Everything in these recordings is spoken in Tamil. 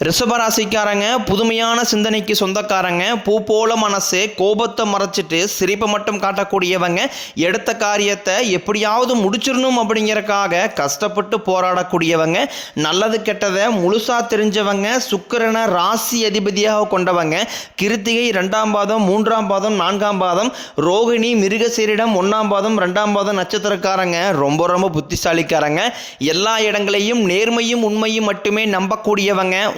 ரிஷபராசிக்காரங்க புதுமையான சிந்தனைக்கு சொந்தக்காரங்க பூ போல மனசு கோபத்தை மறைச்சிட்டு சிரிப்பை மட்டும் காட்டக்கூடியவங்க எடுத்த காரியத்தை எப்படியாவது முடிச்சிடணும் அப்படிங்கறக்காக கஷ்டப்பட்டு போராடக்கூடியவங்க நல்லது கெட்டதை முழுசாக தெரிஞ்சவங்க சுக்கிரனை ராசி அதிபதியாக கொண்டவங்க கிருத்திகை ரெண்டாம் பாதம் மூன்றாம் பாதம் நான்காம் பாதம் ரோகிணி மிருகசீரிடம் ஒன்றாம் பாதம் ரெண்டாம் பாதம் நட்சத்திரக்காரங்க ரொம்ப ரொம்ப புத்திசாலிக்காரங்க. எல்லா இடங்களையும் நேர்மையும் உண்மையும் மட்டுமே நம்பக்கூடியவங்க.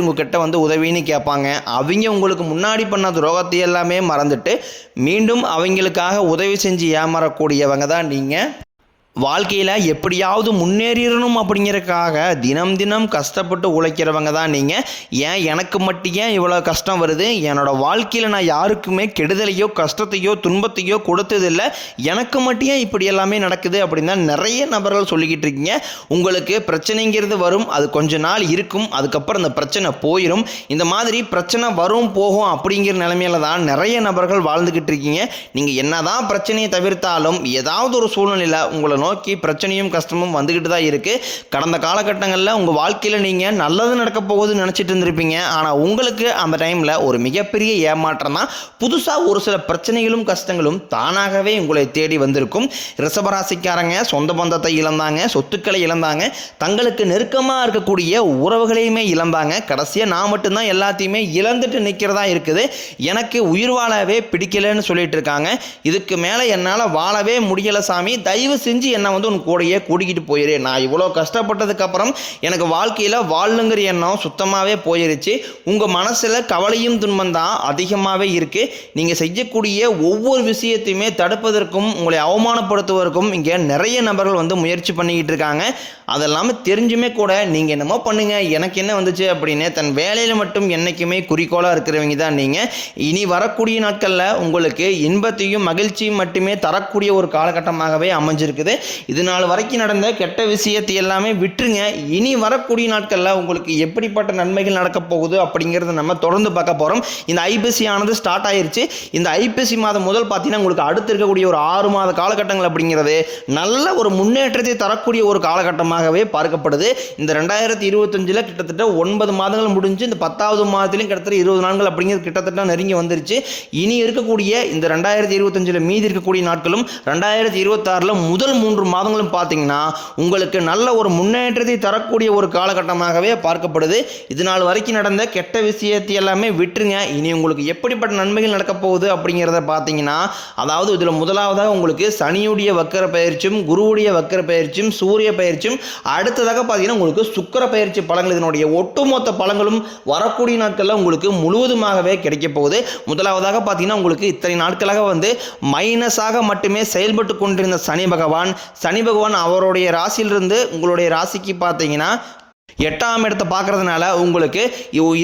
உங்ககிட்ட வந்து உதவின்னு கேட்பாங்க. அவங்க உங்களுக்கு முன்னாடி பண்ண துரோகத்தை எல்லாமே மறந்துட்டு மீண்டும் அவங்களுக்காக உதவி செஞ்சு ஏமாறக்கூடியவங்க தான் நீங்கள் வாழ்க்கையில் எப்படியாவது முன்னேறிடணும் அப்படிங்கிறதுக்காக தினம் தினம் கஷ்டப்பட்டு உழைக்கிறவங்க தான் நீங்கள் ஏன் எனக்கு மட்டும் ஏன் இவ்வளோ கஷ்டம் வருது? என்னோட வாழ்க்கையில் நான் யாருக்குமே கெடுதலையோ கஷ்டத்தையோ துன்பத்தையோ கொடுத்ததில்லை. எனக்கு மட்டும் ஏன் இப்படி எல்லாமே நடக்குது அப்படின்னு தான் நிறைய நபர்கள் சொல்லிக்கிட்டு இருக்கீங்க. உங்களுக்கு பிரச்சனைங்கிறது வரும் அது கொஞ்ச நாள் இருக்கும் அதுக்கப்புறம் அந்த பிரச்சனை போயிடும் இந்த மாதிரி பிரச்சனை வரும் போகும் அப்படிங்கிற நிலைமையில தான் நிறைய நபர்கள் வாழ்ந்துக்கிட்டு இருக்கீங்க. நீங்கள் என்னதான் பிரச்சனையை தவிர்த்தாலும் ஏதாவது ஒரு சூழ்நிலையில் உங்களை நோக்கி பிரச்சனையும் கஷ்டமும் வந்துக்கிட்டு தான் இருக்குது கடந்த காலகட்டங்களில் உங்கள் வாழ்க்கையில் நீங்கள் நல்லது நடக்க போகுதுன்னு நினச்சிட்டு இருந்திருப்பீங்க. ஆனால் உங்களுக்கு அந்த டைமில் ஒரு மிகப்பெரிய ஏமாற்றம் தான். புதுசாக ஒரு சில பிரச்சனைகளும் கஷ்டங்களும் தானாகவே உங்களை தேடி வந்திருக்கும். ரிஷபராசிக்காரங்க சொந்த பந்தத்தை இழந்தாங்க சொத்துக்களை இழந்தாங்க. தங்களுக்கு நெருக்கமாக இருக்கக்கூடிய உறவுகளையுமே இழந்தாங்க. கடைசியாக நான் மட்டும்தான் எல்லாத்தையுமே இழந்துட்டு நிற்கிறதா இருக்குது. எனக்கு உயிர் வாழவே பிடிக்கலன்னு சொல்லிட்டு இருக்காங்க. இதுக்கு மேலே என்னால் வாழவே முடியலை சாமி. தயவு செஞ்சு என்னை வந்து உன் கூடயே கூட்டிக்கிட்டு போயிரு. நான் இவ்வளோ கஷ்டப்பட்டதுக்கப்புறம் எனக்கு வாழ்க்கையில் வாழணுங்கிற எண்ணம் சுத்தமாகவே போயிருச்சு. உங்கள் மனசில் கவலையும் துன்பம் தான் அதிகமாகவே இருக்குது நீங்கள் செய்யக்கூடிய ஒவ்வொரு விஷயத்தையுமே தடுப்பதற்கும் உங்களை அவமானப்படுத்துவதற்கும் இங்கே நிறைய நபர்கள் வந்து முயற்சி பண்ணிக்கிட்டு இருக்காங்க. அதெல்லாமல் தெரிஞ்சுமே கூட நீங்கள் என்னமோ பண்ணுங்கள் எனக்கு என்ன வந்துச்சு அப்படின்னு தன் வேலையில் மட்டும் என்றைக்குமே குறிக்கோளாக இருக்கிறவங்க தான் நீங்கள் இனி வரக்கூடிய நாட்களில் உங்களுக்கு இன்பத்தையும் மகிழ்ச்சியும் மட்டுமே தரக்கூடிய ஒரு காலகட்டமாகவே அமைஞ்சிருக்குது. இது நாள் வரைக்கும் நடந்த கெட்ட விஷயத்தை எல்லாமே விட்டுருங்க. இனி வரக்கூடிய நாட்களில் உங்களுக்கு எப்படிப்பட்ட நன்மைகள் நடக்க போகுது அப்படிங்கிறத நம்ம தொடர்ந்து பார்க்க போகிறோம் இந்த ஐபிசி ஆனது ஸ்டார்ட் ஆயிருச்சு. இந்த ஐபிசி மாதம் முதல் பார்த்தீங்கன்னா உங்களுக்கு அடுத்து இருக்கக்கூடிய ஒரு ஆறு மாத காலகட்டங்கள் அப்படிங்கிறது நல்ல ஒரு முன்னேற்றத்தை தரக்கூடிய ஒரு காலகட்டமாகவே பார்க்கப்படுது. இந்த ரெண்டாயிரத்தி இருபத்தஞ்சில் கிட்டத்தட்ட ஒன்பது மாதங்கள் முடிஞ்சு இந்த பத்தாவது மாதத்துலையும் கிட்டத்தட்ட இருபது நாட்கள் அப்படிங்கிறது கிட்டத்தட்ட நெருங்கி வந்துருச்சு. இனி இருக்கக்கூடிய இந்த ரெண்டாயிரத்தி இருபத்தஞ்சில் மீதி இருக்கக்கூடிய நாட்களும் ரெண்டாயிரத்தி இருபத்தாறில் முதல் மூணு மூன்று மாதங்களும் பார்த்தீங்கன்னா உங்களுக்கு நல்ல ஒரு முன்னேற்றத்தை தரக்கூடிய ஒரு காலகட்டமாகவே பார்க்கப்படுது. இது நாள் வரைக்கும் நடந்த கெட்ட விஷயத்தை எல்லாமே விட்டுருங்க. இனி உங்களுக்கு எப்படிப்பட்ட நன்மைகள் நடக்க போகுது அப்படிங்கிறத பார்த்தீங்கன்னா அதாவது இதில் முதலாவதாக உங்களுக்கு சனியுடைய வக்கர பயிற்சியும் குருவுடைய வக்கர பயிற்சியும் சூரிய பயிற்சியும் அடுத்ததாக பார்த்தீங்கன்னா உங்களுக்கு சுக்கர பயிற்சி பழங்கள் இதனுடைய ஒட்டுமொத்த பழங்களும் வரக்கூடிய நாட்களில் உங்களுக்கு முழுவதுமாகவே கிடைக்க போகுது. முதலாவதாக பார்த்தீங்கன்னா உங்களுக்கு இத்தனை நாட்களாக வந்து மைனஸாக மட்டுமே செயல்பட்டு கொண்டிருந்த சனி பகவான் சனி பகவான் அவருடைய ராசியிலிருந்து உங்களுடைய ராசிக்கு பார்த்தீங்கன்னா எட்டாம் இடத்தை பார்க்கறதுனால உங்களுக்கு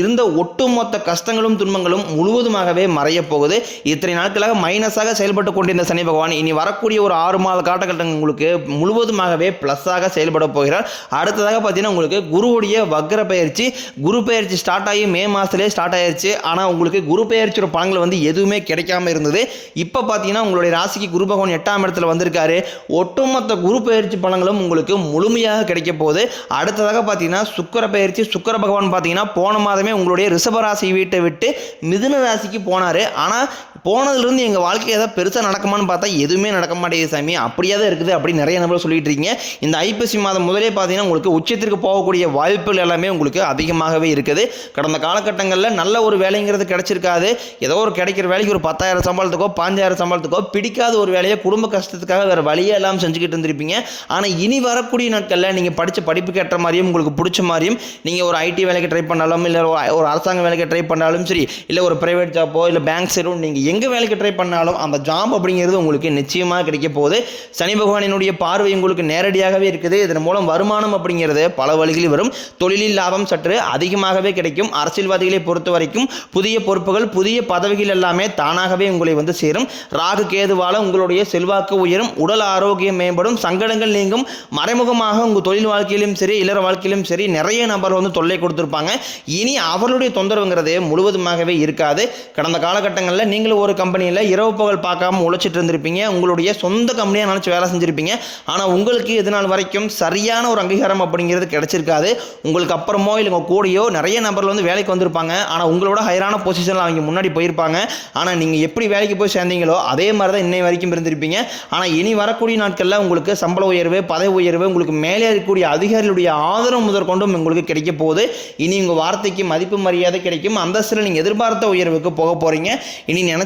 இருந்த ஒட்டுமொத்த கஷ்டங்களும் துன்பங்களும் முழுவதுமாகவே மறைய போகுது. இத்தனை நாட்களாக மைனஸாக செயல்பட்டு கொண்டிருந்த சனி பகவான் இனி வரக்கூடிய ஒரு ஆறு மாத காலகட்டங்கள் உங்களுக்கு முழுவதுமாகவே ப்ளஸ்ஸாக செயல்பட போகிறார். அடுத்ததாக பார்த்தீங்கன்னா உங்களுக்கு குருவுடைய வக்ர பயிற்சி குரு பயிற்சி ஸ்டார்ட் ஆகி மே மாதத்துலேயே ஸ்டார்ட் ஆயிடுச்சு ஆனால் உங்களுக்கு குரு பயிற்சியோட பலன்கள் வந்து எதுவுமே கிடைக்காம இருந்தது. இப்போ பார்த்தீங்கன்னா உங்களுடைய ராசிக்கு குரு பகவான் எட்டாம் இடத்துல வந்திருக்காரு. ஒட்டுமொத்த குரு பயிற்சி பலன்களும் உங்களுக்கு முழுமையாக கிடைக்க போகுது. அடுத்ததாக பார்த்தீங்கன்னா சுக்கர பயிற்சி சுக்கர பகவான் பார்த்தீங்கன்னா போன மாதமே உங்களுடைய ரிஷபராசி வீட்டை விட்டு மிதுன ராசிக்கு போனார். ஆனால் போனதுலேருந்து எங்கள் வாழ்க்கை ஏதாவது பெருசாக நடக்குமான்னு பார்த்தா எதுவுமே நடக்க மாட்டேங்குது சாமி. அப்படியே தான் இருக்குது அப்படின்னு நிறைய நபர் சொல்லிட்டு இருக்கீங்க. இந்த ஐப்பசி மாதம் முதலே பார்த்தீங்கன்னா உங்களுக்கு உச்சத்திற்கு போகக்கூடிய வாய்ப்புகள் எல்லாமே உங்களுக்கு அதிகமாகவே இருக்குது. கடந்த காலகட்டங்களில் நல்ல ஒரு வேலைங்கிறது கிடைச்சிருக்காது. ஏதோ ஒரு கிடைக்கிற வேலைக்கு ஒரு பத்தாயிரம் சம்பளத்துக்கோ பாஞ்சாயிரம் சம்பளத்துக்கோ பிடிக்காத ஒரு வேலையை குடும்ப கஷ்டத்துக்காக வேறு வழியே எல்லாம் செஞ்சுக்கிட்டு இருந்திருப்பீங்க. ஆனால் இனி வரக்கூடிய நாட்களில் நீங்கள் படித்த படிப்புக்கு ஏற்ற மாதிரியும் உங்களுக்கு பிடிச்ச மாதிரியும் நீங்கள் ஒரு ஐடி வேலைக்கு ட்ரை பண்ணாலும் இல்லை ஒரு- ஒரு அரசாங்க வேலைக்கு ட்ரை பண்ணாலும் சரி இல்லை ஒரு ப்ரைவேட் ஜாப்போ இல்லை பேங்க் சைடும் நீங்கள் எங்கே வேலைக்கு ட்ரை பண்ணாலும் அந்த ஜாப் அப்படிங்கிறது உங்களுக்கு நிச்சயமாக கிடைக்க போகுது. சனி பகவானினுடைய பார்வை உங்களுக்கு நேரடியாகவே இருக்குது. இதன் மூலம் வருமானம் அப்படிங்கிறது பல வழிகளில் வரும். தொழிலில் லாபம் சற்று அதிகமாகவே கிடைக்கும். அரசியல்வாதிகளை பொறுத்த வரைக்கும் புதிய பொறுப்புகள் புதிய பதவிகள் எல்லாமே தானாகவே உங்களை வந்து சேரும். ராகு கேதுவால உங்களுடைய செல்வாக்கு உயரும். உடல் ஆரோக்கியம் மேம்படும். சங்கடங்கள் நீங்கும். மறைமுகமாக உங்கள் தொழில் வாழ்க்கையிலும் சரி இல்லற வாழ்க்கையிலும் சரி நிறைய நபர் வந்து தொல்லை கொடுத்துருப்பாங்க. இனி அவர்களுடைய தொந்தரவுங்கிறது முழுவதுமாகவே இருக்காது. கடந்த காலகட்டங்களில் நீங்களும் ஒரு கம்பெனியில் இரவு பகல் பார்க்காம உழைச்சிட்டு இருந்திருப்பீங்க. உங்களுடைய சொந்த கம்பெனியாக நினச்சி வேலை செஞ்சுருப்பீங்க. ஆனால் உங்களுக்கு இது நாள் வரைக்கும் சரியான ஒரு அங்கீகாரம் அப்படிங்கிறது கிடச்சிருக்காது. உங்களுக்கு அப்புறமோ இல்லை உங்கள் கூடயோ நிறைய நபர்கள் வந்து வேலைக்கு வந்திருப்பாங்க. ஆனால் உங்களோட ஹைரான பொசிஷனில் அவங்க முன்னாடி போயிருப்பாங்க. ஆனால் நீங்கள் எப்படி வேலைக்கு போய் சேர்ந்தீங்களோ அதே மாதிரி தான் இன்னை வரைக்கும் இருந்திருப்பீங்க. ஆனால் இனி வரக்கூடிய நாட்களில் உங்களுக்கு சம்பள உயர்வு பதவி உயர்வு உங்களுக்கு மேலே இருக்கக்கூடிய அதிகாரிகளுடைய ஆதரவு முதற்கொண்டும் உங்களுக்கு கிடைக்க போகுது. இனி உங்கள் வார்த்தைக்கு மதிப்பு மரியாதை கிடைக்கும். அந்தஸ்தில் நீங்கள் எதிர்பார்த்த உயர்வுக்கு போக போகிறீங்க இனி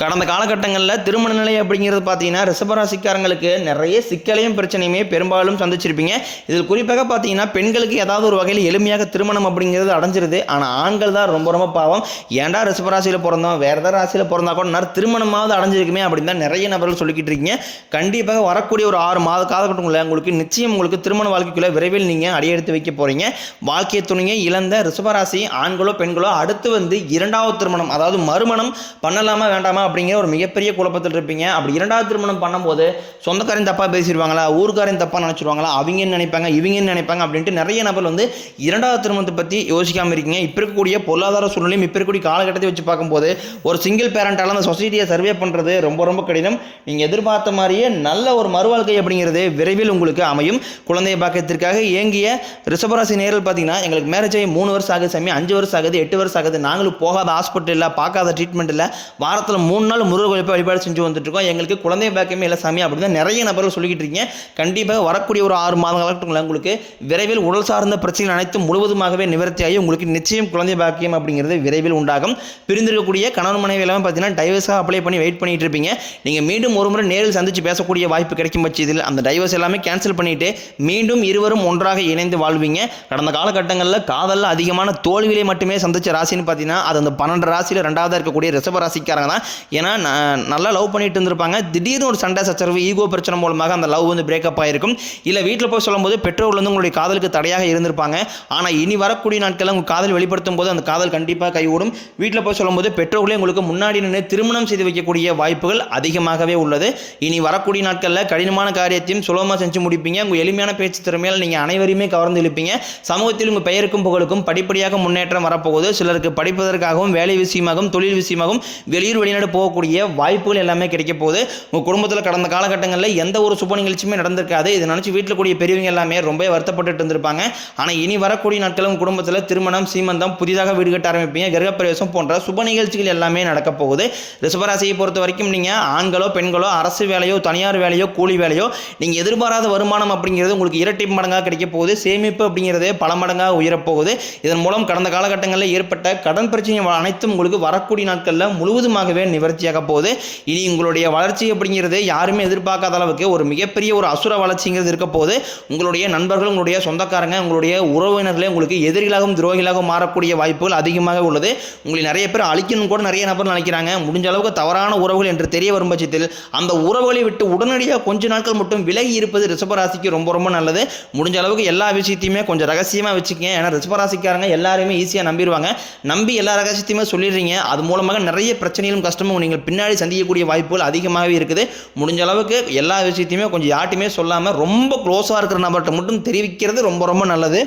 கடந்த காலகட்டங்களில் திருமண நிலை அப்படிங்கிறது பார்த்தீங்கன்னா ரிசபராசிக்காரங்களுக்கு நிறைய சிக்கலையும் பிரச்சனையுமே பெரும்பாலும் சந்திச்சிருப்பீங்க. இதில் குறிப்பாக பார்த்தீங்கன்னா பெண்களுக்கு ஏதாவது ஒரு வகையில் எளிமையாக திருமணம் அப்படிங்கிறது அடைஞ்சிருது. ஆனால் ஆண்கள் தான் ரொம்ப ரொம்ப பாவம். ஏன்டா ரிசபராசியில் பிறந்தோம்? வேறு ஏதாவது ராசியில் பிறந்தா கூட நேரம் திருமணமாவது அடைஞ்சிருக்குமே அப்படின்னு தான் நிறைய நபர்கள் சொல்லிக்கிட்டு இருக்கீங்க. கண்டிப்பாக வரக்கூடிய ஒரு ஆறு மாத காலகட்டங்களில் உங்களுக்கு நிச்சயம் உங்களுக்கு திருமண வாழ்க்கைக்குள்ளே விரைவில் நீங்கள் அடியெடுத்து வைக்க போகிறீங்க வாழ்க்கை துணையை இழந்த ரிசபராசி ஆண்களோ பெண்களோ அடுத்து வந்து இரண்டாவது திருமணம் அதாவது மறுமணம் பண்ணலாமா வேண்டாமா அப்படிங்கிற ஒரு மிகப்பெரிய குழப்பத்தில் இருப்பீங்க. அப்படி இரண்டாவது திருமணம் பண்ணும்போது சொந்தக்காரன் தப்பாக பேசிடுவாங்களா ஊருக்காரன் தப்பாக நினச்சிருவாங்களா அவங்க என்ன நினைப்பாங்க இவங்க என்ன நினைப்பாங்க அப்படின்ட்டு நிறைய நபர் வந்து இரண்டாவது திருமணத்தை பற்றி யோசிக்காமல் இருக்கீங்க. இப்போ இருக்கக்கூடிய பொருளாதார சூழ்நிலையும் இப்போ இருக்கக்கூடிய காலகட்டத்தை வச்சு பார்க்கும்போது ஒரு சிங்கிள் பேரண்டால் அந்த சொசைட்டியை சர்வே பண்ணுறது ரொம்ப ரொம்ப கடினம். நீங்கள் எதிர்பார்த்த மாதிரியே நல்ல ஒரு மறுவாழ்க்கை அப்படிங்கிறது விரைவில் உங்களுக்கு அமையும். குழந்தைய பாக்கியத்திற்காக இயங்கிய ரிஷபராசி நேரில் பார்த்தீங்கன்னா எங்களுக்கு மேரேஜ் ஆகி மூணு வருஷம் ஆகுது சாமி. அஞ்சு வருஷம் ஆகுது எட்டு வருஷம் ஆகுது. நாங்களும் போகாத ஹாஸ்பிட்டலில் பார்க்காத ட்ரீட்மெண்ட் இல்லை. வாரத்தில் மூணு நாள் முருகர் கோயில் வழிபாடு செஞ்சு வந்துட்டுருக்கோம். எங்களுக்கு குழந்தை பாக்கியமே இல்லை சாமி. அப்படின்னு தான் நிறைய நபர்கள் சொல்லிக்கிட்டு இருக்கீங்க. கண்டிப்பாக வரக்கூடிய ஒரு ஆறு மாதம் காலகட்டங்களில் உங்களுக்கு. விரைவில் உடல் சார்ந்த பிரச்சனைகள் அனைத்தும் முழுவதுமாகவே நிவர்த்தியாகி உங்களுக்கு நிச்சயம் குழந்தை பாக்கியம் அப்படிங்கிறது விரைவில் உண்டாகும். பிரிந்திருக்கக்கூடிய கணவன் மனைவி எல்லாமே பார்த்தீங்கன்னா டைவர்ஸாக அப்ளை பண்ணி வெயிட் பண்ணிட்டு இருப்பீங்க. நீங்கள் மீண்டும் ஒரு முறை நேரில் சந்திச்சு பேசக்கூடிய வாய்ப்பு கிடைக்கும் பட்சத்தில் அந்த டைவர்ஸ் எல்லாமே கேன்சல் பண்ணிட்டு மீண்டும் இருவரும் ஒன்றாக இணைந்து வாழ்வீங்க. கடந்த காலகட்டங்களில் காதலில் அதிகமான தோல்விகளை மட்டுமே சந்திச்ச ராசின்னு பார்த்தீங்கன்னா அது அந்த பன்னெண்டு ராசியில் ரெண்டாவதாக இருக்கக்கூடிய ரிஷப ராசிக்காரங்க தான். ஏன்னா ந- நல்லா லவ் பண்ணிட்டு இருந்திருப்பாங்க. திடீர்னு ஒரு சண்டை சச்சரவு ஈகோ பிரச்சனை மூலமாக அந்த லவ் வந்து பிரேக்கப் ஆயிருக்கும். இல்லை வீட்டில் போய் சொல்லும்போது பெற்றோர்கள் வந்து உங்களுடைய காதலுக்கு தடையாக இருந்திருப்பாங்க. ஆனால் இனி வரக்கூடிய நாட்களில் உங்கள் காதல் வெளிப்படுத்தும் போது அந்த காதல் கண்டிப்பாக கைகூடும். வீட்டில் போய் சொல்லும்போது பெற்றோர்களே உங்களுக்கு முன்னாடி நின்று திருமணம் செய்து வைக்கக்கூடிய வாய்ப்புகள் அதிகமாகவே உள்ளது. இனி வரக்கூடிய நாட்களில் கடினமான காரியத்தையும் சுலபமாக செஞ்சு முடிப்பீங்க. உங்கள் எளிமையான பேச்சு திறமையால் நீங்கள் அனைவரையுமே கவர்ந்து இழுப்பீங்க. சமூகத்தில் உங்கள் பெயருக்கும் புகழுக்கும் படிப்படியாக முன்னேற்றம் வரப்போகுது. சிலருக்கு படிப்பதற்காகவும் வேலை விஷயமாகவும் தொழில் விஷயமாகவும் வெளியூர் வெளிநாடு போகக்கூடிய வாய்ப்புகள் எல்லாமே கிடைக்க போகுது. உங்கள் குடும்பத்தில் கடந்த காலகட்டங்களில் எந்த ஒரு சுப நிகழ்ச்சியுமே நடந்திருக்காது. இதை நினச்சி வீட்டில் கூடிய பெரியவங்க எல்லாமே ரொம்ப வருத்தப்பட்டுட்டு இருந்திருப்பாங்க. ஆனால் இனி வரக்கூடிய நாட்கள் உங்கள் குடும்பத்தில் திருமணம் சீமந்தம் புதிதாக வீடு கட்ட ஆரம்பிப்பீங்க. கிரகப்பிரவேசம் போன்ற சுப நிகழ்ச்சிகள் எல்லாமே நடக்க போகுது. ரிஷபராசியை பொறுத்த வரைக்கும் நீங்கள் ஆண்களோ பெண்களோ அரசு வேலையோ தனியார் வேலையோ கூலி வேலையோ நீங்கள் எதிர்பாராத வருமானம் அப்படிங்கிறது உங்களுக்கு இரட்டை மடங்காக கிடைக்க போகுது. சேமிப்பு அப்படிங்கிறது பல மடங்காக உயரப்போகுது இதன் மூலம் கடந்த காலகட்டங்களில் ஏற்பட்ட கடன் பிரச்சனை அனைத்தும் உங்களுக்கு வரக்கூடிய நாட்களில் முழுவதுமாகவே நிவர்த்தியாக போகுது இனி உங்களுடைய வளர்ச்சி அப்படிங்கிறது யாருமே எதிர்பார்க்காத அளவுக்கு ஒரு மிகப்பெரிய ஒரு அசுர வளர்ச்சிங்கிறது இருக்க போது உங்களுடைய நண்பர்கள் உங்களுடைய சொந்தக்காரங்க உங்களுடைய உறவினர்களே உங்களுக்கு எதிரிகளாகவும் துரோகிகளாகவும் மாறக்கூடிய வாய்ப்புகள் அதிகமாக உள்ளது. உங்களை நிறைய பேர் அழிக்கணும் கூட நிறைய நபர் நினைக்கிறாங்க. முடிஞ்ச அளவுக்கு தவறான உறவுகள் என்று தெரிய வரும் பட்சத்தில் அந்த உறவுகளை விட்டு உடனடியாக கொஞ்ச நாட்கள் மட்டும் விலகி இருப்பது ரிஷபராசிக்கு ரொம்ப ரொம்ப நல்லது. முடிஞ்ச அளவுக்கு எல்லா விஷயத்தையுமே கொஞ்சம் ரகசியமாக வச்சுக்கங்க. ஏன்னா ரிஷபராசிக்காரங்க எல்லாருமே ஈஸியாக நம்பிடுவாங்க. நம்பி எல்லா ரகசியத்தையுமே சொல்லிடுறீங்க. அது மூலமாக நிறைய பிரச்சனைகளும் கஷ்டமும் விஷயமும் நீங்கள் பின்னாடி சந்திக்கக்கூடிய வாய்ப்புகள் அதிகமாகவே இருக்குது. முடிஞ்ச அளவுக்கு எல்லா விஷயத்தையுமே கொஞ்சம் யார்ட்டையுமே சொல்லாமல் ரொம்ப க்ளோஸாக இருக்கிற நபர்கிட்ட மட்டும் தெரிவிக்கிறது ரொம்ப ரொம்ப நல்லது.